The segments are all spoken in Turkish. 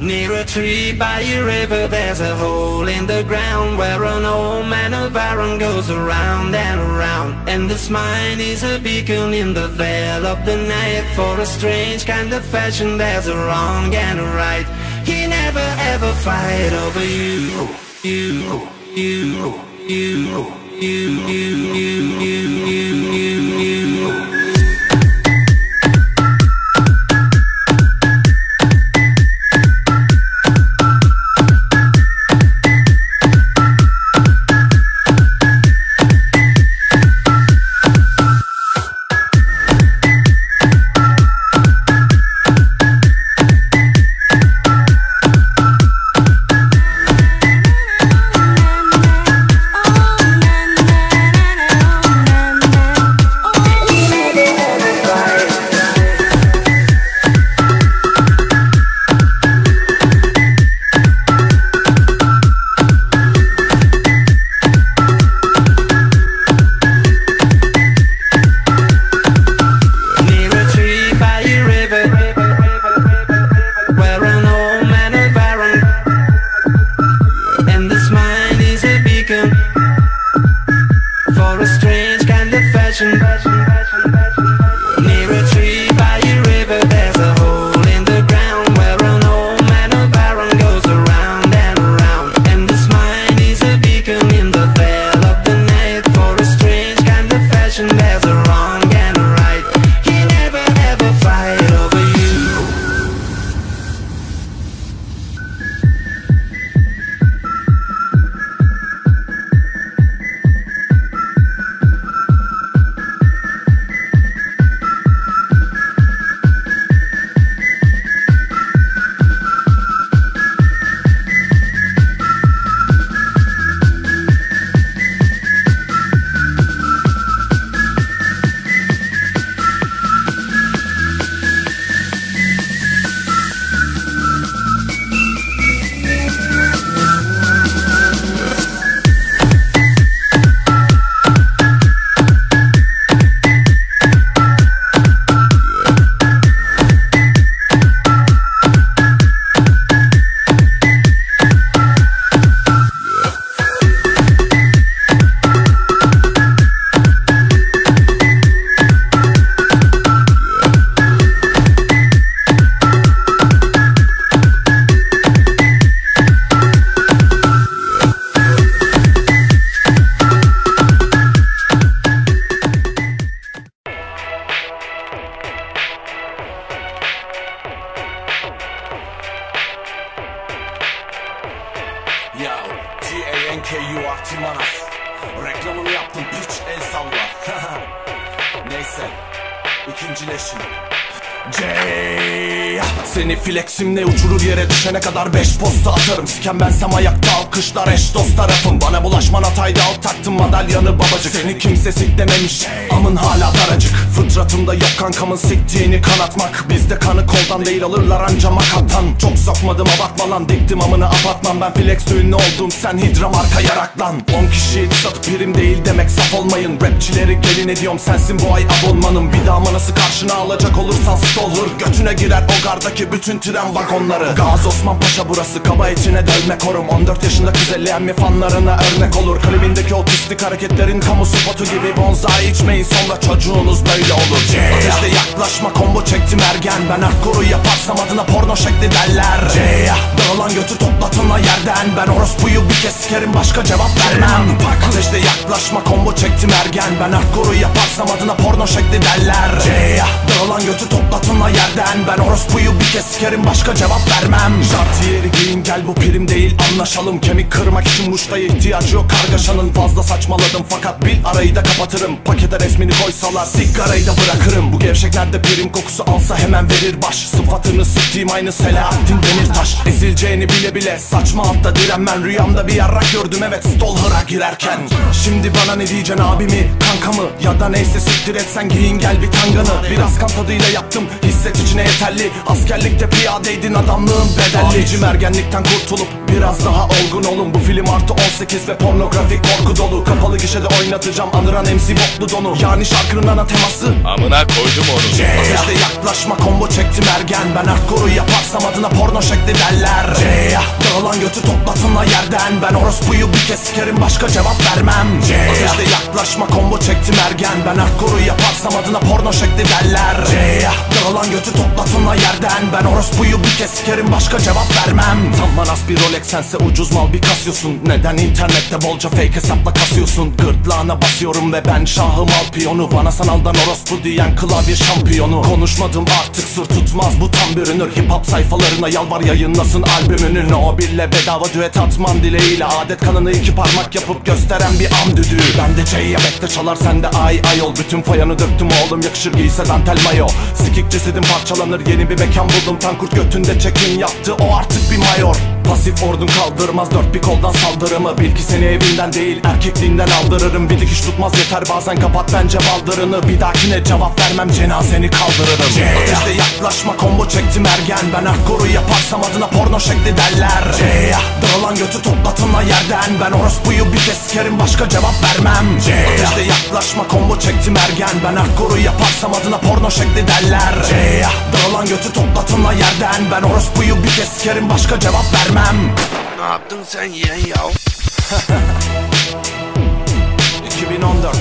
Near a tree by a river there's a hole in the ground Where an old man of iron goes around and around. And this mine is a beacon in the veil of the night. For a strange kind of fashion there's a wrong and a right. He never ever fight over you You, you, you, you, you, you, you, you, T-A-N-K-U Arti Manas Reklamını yaptım piç el salla. Neyse İkincileşin C Seni fleximle uçurur yere düşene kadar beş posta atarım. Siken bensem ayakta alkışlar eş dost tarafım. Bana bulaşman hataydı alt taktım madalyanı babacık. Seni kimse siklememiş amın hala daracık Fıtratımda yok kankamın siktiğini kanatmak. Bizde kanı koldan değil alırlar anca makattan Çok sokmadım abartma lan diktim amını apartman. Ben flex ünlü oldum sen hidra marka yaraklan. 10 kişi satıp birim değil demek saf olmayın. Rapçileri gelin ediyorum sensin bu ay abonmanım. Bir daha manası karşına alacak olursan stalker Götüne girer o gardaki bütün tren vagonları. Gaz Osman Paşa burası kaba içine dövme korum. 14 yaşında kız elleyen mi fanlarına örnek olur? Klibindeki otistik hareketlerin kamu spotu gibi Bonzai içmeyin. Sonra çocuğunuz böyle olur Ateşte yaklaşma combo çektim ergen. Ben hardcore'u yaparsam adına porno şekli derler. C Dağılan götü toplatınla yerden. Ben orospuyu bir kez sikerim başka cevap vermem. Ateşte yaklaşma combo çektim ergen. Ben hardcore'u yaparsam adına porno şekli derler. C Dağılan götü toplatınla yerden. Ben orospuyu bir kez sikerim başka cevap vermem. Jartiyeri giyin gel bu prim değil. Anlaşalım Kemik kırmak için muştaya ihtiyacı yok. Kargaşanın Fazla saçmaladım. Fakat bil arayı da kapatırım. Pakete resmini koysalar sigarayı da bırakırım. Bu gevşek nerede prim kokusu alsa hemen verir baş. Sıfatını siktiğim aynı Selahattin Demirtaş. Ezileceğini bile bile saçma altta direnmen. Rüyamda bir yarrak gördüm evet Stolher'a girerken. Şimdi bana ne diyeceksin abimi kankamı Ya da neyse siktir etsen giyin gel bir tanganı Biraz kan tadıyla yaptım hisset içine yeterli. Askerlikte piyadeydin adamlığın bedelli. Ergenlikten kurtulup Biraz daha olgun olun. Bu film artı 18 ve pornografik korku dolu. Kapalı gişede oynatacağım. Anıran MC boklu donu. Yani şarkının ana teması. Amına koydum onu. Ateşte yaklaşma combo çektim ergen. Ben hardcore'u yaparsam adına porno şekli derler. C'ya Dağılan götü toplatınla yerden. Ben orospuyu bir kez sikerim başka cevap vermem. Ateşte yaklaşma combo çektim ergen. Ben hardcore'u yaparsam adına porno şekli derler. C'ya Dağılan götü toplatınla yerden. Ben orospuyu bir kez sikerim başka cevap vermem. Tam manas bir Rolex sense ucuz mal bir kasıyorsun Neden internette bolca fake hesapla kasıyorsun? Gırtlağına basıyorum ve ben şahım al piyonu Bana sanaldan orospu diyen klavye şampiyonu. Konuşmadım artık sır tutmaz. Bu tam bürünür Hip hop sayfalarına yalvar yayınlasın albümünü. No bille bedava düet atmam dileğiyle Adet kanını iki parmak yapıp gösteren bir am düdüğü. Ben de C'ye bekle çalar sen de ay ay ol. Bütün fayanı döktüm oğlum yakışır giyse dantel mayo. Sikik cesedim parçalanır yeni bir mekan buldum. Tankurt götünde çekim yaptı o artık bir mayor Pasif ordun kaldırmaz dört bir koldan saldırımı. Bil ki seni evinden değil erkekliğinden aldırırım. Bir dikiş tutmaz yeter bazen kapat bence baldırını Bir dahakine cevap vermem cenazeni kaldırırım. Ateşte yaklaşma combo çektim ergen. Ben hardcore'u yaparsam adına porno şekli derler. C'ya Dağılan götü toplatınla yerden. Ben orospuyu bir kez sikerim başka cevap vermem. Ateşte combo çektim ergen. Ben hardcore'u yaparsam adına porno şekli derler. C'ya Dağılan götü toplatınla yerden. Ben orospuyu bir kez sikerim başka cevap vermem. Ne yaptın sen yeğen ya? 2014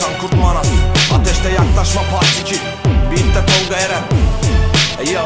Tankurt Manas. Ateşte yaklaşma part 2 Beat'te Tolga Eren. Hey yo